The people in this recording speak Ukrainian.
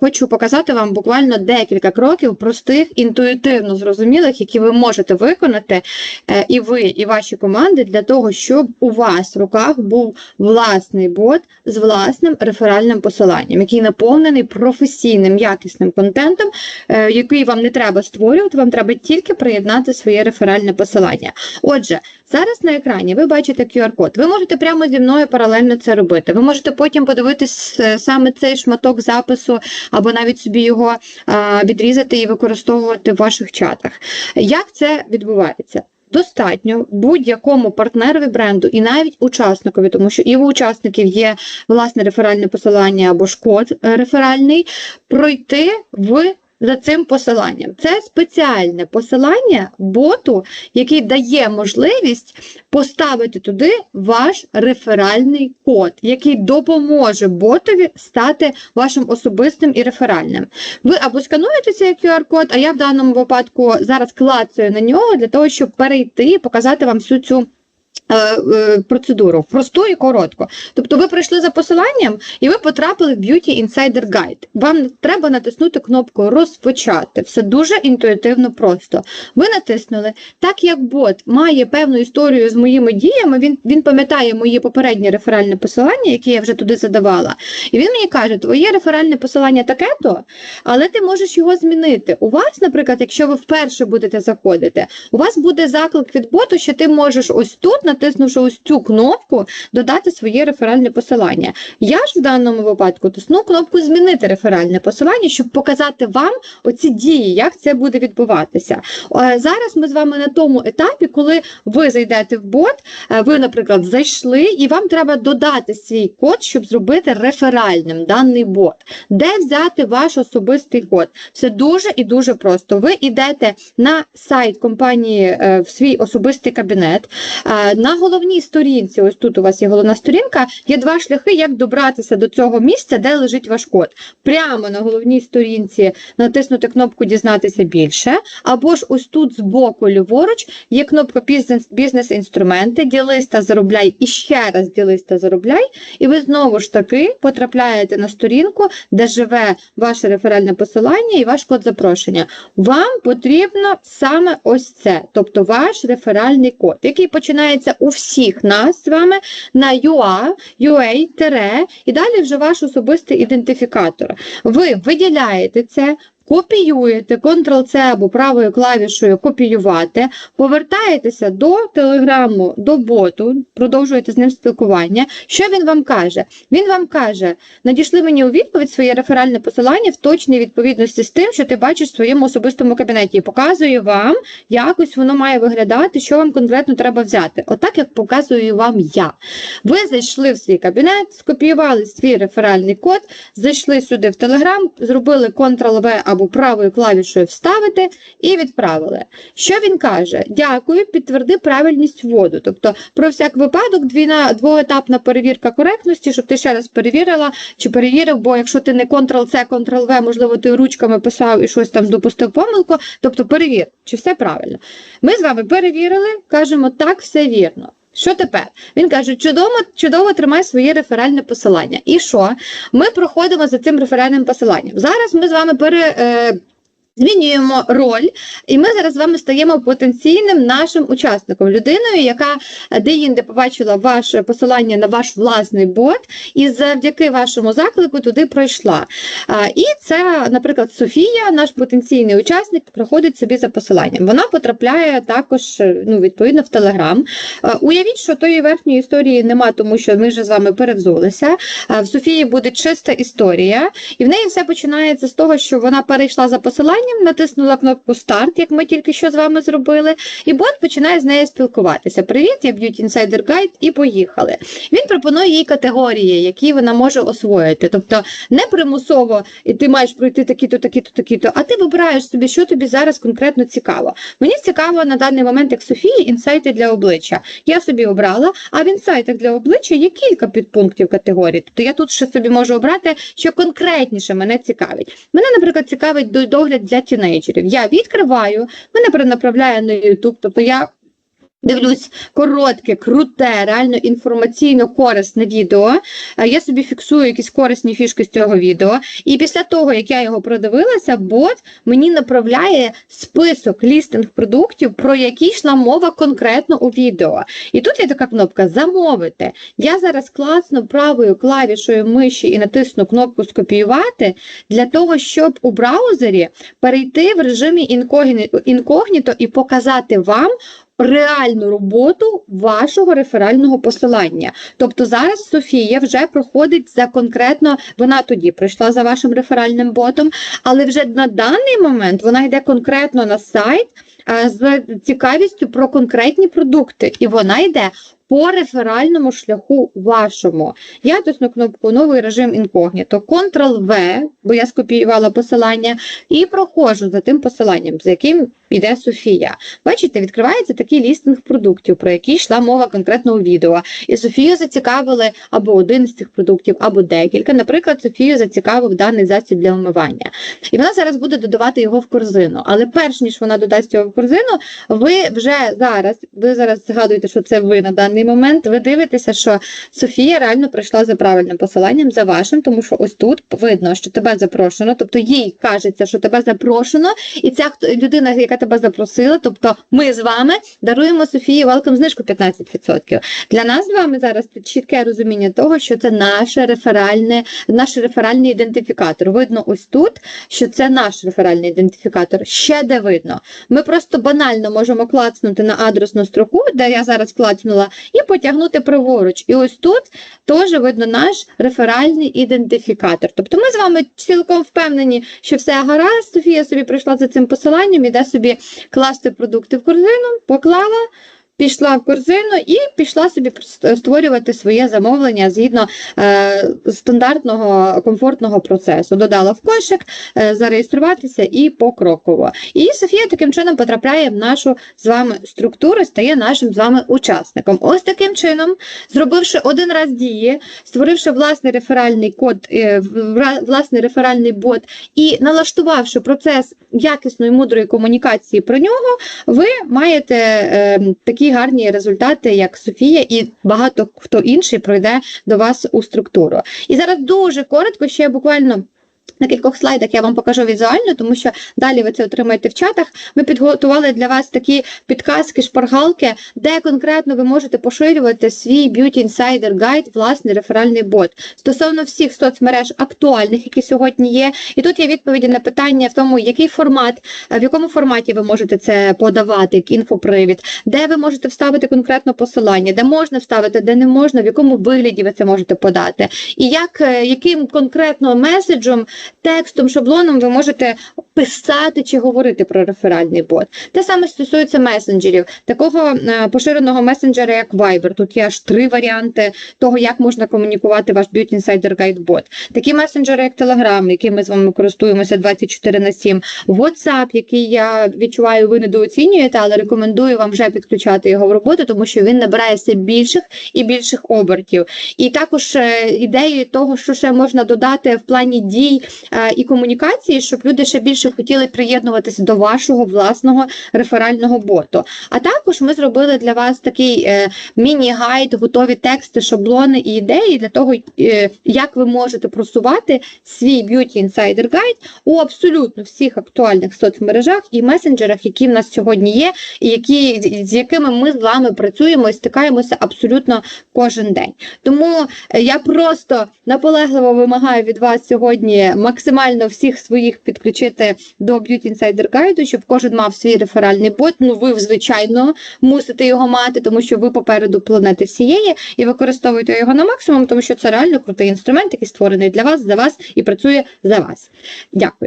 Хочу показати вам буквально декілька кроків простих, інтуїтивно зрозумілих, які ви можете виконати, е, і ви, і ваші команди, для того, щоб у вас в руках був власний бот з власним реферальним посиланням, який наповнений професійним якісним контентом, е, який вам не треба створювати, вам треба тільки приєднати своє реферальне посилання. Отже, зараз на екрані ви бачите QR-код. Ви можете прямо зі мною паралельно це робити. Ви можете потім подивитись е, саме цей шматок запису або навіть собі його відрізати і використовувати в ваших чатах. Як це відбувається? Достатньо будь-якому партнерові бренду і навіть учасникові, тому що і у учасників є власне реферальне посилання або ж код е, реферальний, пройти в за цим посиланням. Це спеціальне посилання боту, який дає можливість поставити туди ваш реферальний код, який допоможе ботові стати вашим особистим і реферальним. Ви або скануєте цей QR-код, а я в даному випадку зараз клацаю на нього для того, щоб перейти і показати вам всю цю. Е, е, Процедуру просту і коротку. Тобто ви прийшли за посиланням і ви потрапили в Beauty Insider Guide. Вам треба натиснути кнопку Розпочати. Все дуже інтуїтивно просто. Ви натиснули, так як бот має певну історію з моїми діями, він, він пам'ятає мої попередні реферальне посилання, які я вже туди задавала. І він мені каже: твоє реферальне посилання таке-то, але ти можеш його змінити. У вас, наприклад, якщо ви вперше будете заходити, у вас буде заклик від боту, що ти можеш ось тут, натиснувши ось цю кнопку, додати своє реферальне посилання. Я ж в даному випадку тисну кнопку Змінити реферальне посилання, щоб показати вам оці дії, як це буде відбуватися. Е, Зараз ми з вами на тому етапі, коли ви зайдете в бот, е, ви, наприклад, зайшли, і вам треба додати свій код, щоб зробити реферальним даний бот. Де взяти ваш особистий код? Все дуже і дуже просто. Ви йдете на сайт компанії е, в свій особистий кабінет. Е, На головній сторінці, ось тут у вас є головна сторінка, є два шляхи, як добратися до цього місця, де лежить ваш код. Прямо на головній сторінці натиснути кнопку Дізнатися більше, або ж ось тут збоку ліворуч є кнопка «Бізнес- бізнес-інструменти, ділись та заробляй і ще раз ділись та заробляй. І ви знову ж таки потрапляєте на сторінку, де живе ваше реферальне посилання і ваш код запрошення. Вам потрібно саме ось це, тобто ваш реферальний код, який починається у всіх нас з вами на UA, UA, тире, і далі вже ваш особистий ідентифікатор. Ви виділяєте це. Копіюєте Ctrl-C або правою клавішою копіювати, повертаєтеся до телеграму, до боту, продовжуєте з ним спілкування. Що він вам каже? Він вам каже: надійшли мені у відповідь своє реферальне посилання в точній відповідності з тим, що ти бачиш в своєму особистому кабінеті, і показує вам, якось воно має виглядати, що вам конкретно треба взяти. Отак, як показую вам я. Ви зайшли в свій кабінет, скопіювали свій реферальний код, зайшли сюди в Телеграм, зробили Ctrl-V або правою клавішою вставити і відправили. Що він каже? Дякую, підтверди правильність вводу. Тобто, про всяк випадок двійна, двоетапна перевірка коректності, щоб ти ще раз перевірила чи перевірив, бо якщо ти не Ctrl-C, Ctrl-V, можливо, ти ручками писав і щось там допустив помилку, тобто перевір, чи все правильно. Ми з вами перевірили, кажемо, так, все вірно. Що тепер? Він каже, чудово, чудово тримай своє реферальне посилання. І що? Ми проходимо за цим реферальним посиланням. Зараз ми з вами пере. Е, Змінюємо роль, і ми зараз з вами стаємо потенційним нашим учасником, людиною, яка де-інде побачила ваше посилання на ваш власний бот, і завдяки вашому заклику туди пройшла. І це, наприклад, Софія, наш потенційний учасник, проходить собі за посиланням. Вона потрапляє також е, ну, відповідно в Телеграм. Е, Уявіть, що тої верхньої історії нема, тому що ми вже з вами перевзулися. Е, В Софії буде чиста історія, і в неї все починається з того, що вона перейшла за посиланням, натиснула кнопку старт, як ми тільки що з вами зробили, і бот починає з нею спілкуватися. Привіт, я Beauty Insider Guide, і поїхали. Він пропонує їй категорії, які вона може освоїти. Тобто не примусово, і ти маєш пройти такі-то, такі-то, такі-то, а ти вибираєш собі, що тобі зараз конкретно цікаво. Мені цікаво на даний момент, як Софії, інсайти для обличчя. Я собі обрала, а в інсайтах для обличчя є кілька підпунктів категорій. Тобто я тут ще собі можу обрати, що конкретніше мене цікавить. Мене, наприклад, цікавить до- догляд для тінейджерів. Я відкриваю, мене перенаправляє на YouTube, тобто я Дивлюсь коротке, круте, реально інформаційно корисне відео. Е, Я собі фіксую якісь корисні фішки з цього відео. І після того, як я його продивилася, бот мені направляє список лістинг продуктів, про які йшла мова конкретно у відео. І тут є така кнопка Замовити. Я зараз класно правою клавішою миші і натисну кнопку Скопіювати для того, щоб у браузері перейти в режимі інкогніто і показати вам реальну роботу вашого реферального посилання. Тобто зараз Софія вже проходить за конкретно, вона тоді прийшла за вашим реферальним ботом, але вже на даний момент вона йде конкретно на сайт з цікавістю про конкретні продукти, і вона йде. По реферальному шляху вашому. Я тисну кнопку Новий режим інкогніто, Ctrl-V, бо я скопіювала посилання, і проходжу за тим посиланням, за яким йде Софія. Бачите, відкривається такий лістинг продуктів, про який йшла мова конкретно у відео. І Софію зацікавили або один з цих продуктів, або декілька. Наприклад, Софію зацікавив даний засіб для вмивання. І вона зараз буде додавати його в корзину. Але перш ніж вона додасть його в корзину, ви вже зараз, ви зараз згадуєте, що це ви на даний момент. Ви дивитеся, що Софія реально прийшла за правильним посиланням, за вашим, тому що ось тут видно, що тебе запрошено, тобто їй кажеться, що тебе запрошено, і ця людина, яка тебе запросила, тобто ми з вами даруємо Софії welcome знижку 15%. Для нас з вами зараз чітке розуміння того, що це наше реферальне, наш реферальний ідентифікатор. Видно ось тут, що це наш реферальний ідентифікатор. Ще де видно. Ми просто банально можемо клацнути на адресну строку, де я зараз клацнула, і потягнути праворуч. І ось тут теж видно наш реферальний ідентифікатор. Тобто ми з вами цілком впевнені, що все гаразд. Софія собі прийшла за цим посиланням, іде собі класти продукти в корзину, поклала. Пішла в корзину і пішла собі створювати своє замовлення згідно е, стандартного комфортного процесу. Додала в кошик, е, зареєструватися і покроково. І Софія таким чином потрапляє в нашу з вами структуру, стає нашим з вами учасником. Ось таким чином, зробивши один раз дії, створивши власний реферальний код, е, власний реферальний бот і налаштувавши процес якісної мудрої комунікації про нього, ви маєте е, такі гарні результати, як Софія, і багато хто інший пройде до вас у структуру. І зараз дуже коротко, ще буквально. На кількох слайдах я вам покажу візуально, тому що далі ви це отримаєте в чатах. Ми підготували для вас такі підказки, шпаргалки, де конкретно ви можете поширювати свій Beauty Insider Guide, власний реферальний бот. Стосовно всіх соцмереж актуальних, які сьогодні є. І тут є відповіді на питання в тому, який формат, в якому форматі ви можете це подавати, як інфопривід, де ви можете вставити конкретно посилання, де можна вставити, де не можна, в якому вигляді ви це можете подати. І як, е, яким конкретно меседжем, текстом, шаблоном ви можете писати чи говорити про реферальний бот. Те саме стосується месенджерів, такого е, поширеного месенджера, як Viber. Тут є аж три варіанти того, як можна комунікувати ваш Beauty Insider Guide бот. Такі месенджери, як Telegram, яким ми з вами користуємося 24 на 7, WhatsApp, який я відчуваю, ви недооцінюєте, але рекомендую вам вже підключати його в роботу, тому що він набирає все більших і більших обертів. І також е, ідеї того, що ще можна додати в плані дій і комунікації, щоб люди ще більше хотіли приєднуватися до вашого власного реферального боту. А також ми зробили для вас такий е, міні-гайд, готові тексти, шаблони і ідеї для того, е, як ви можете просувати свій Beauty Insider Guide у абсолютно всіх актуальних соцмережах і месенджерах, які в нас сьогодні є, і які, з якими ми з вами працюємо і стикаємося абсолютно кожен день. Тому е, я просто наполегливо вимагаю від вас сьогодні максимально всіх своїх підключити до Beauty Insider Guide, щоб кожен мав свій реферальний бот. Ну, ви, звичайно, мусите його мати, тому що ви попереду планети всієї і використовуєте його на максимум, тому що це реально крутий інструмент, який створений для вас, за вас і працює за вас. Дякую.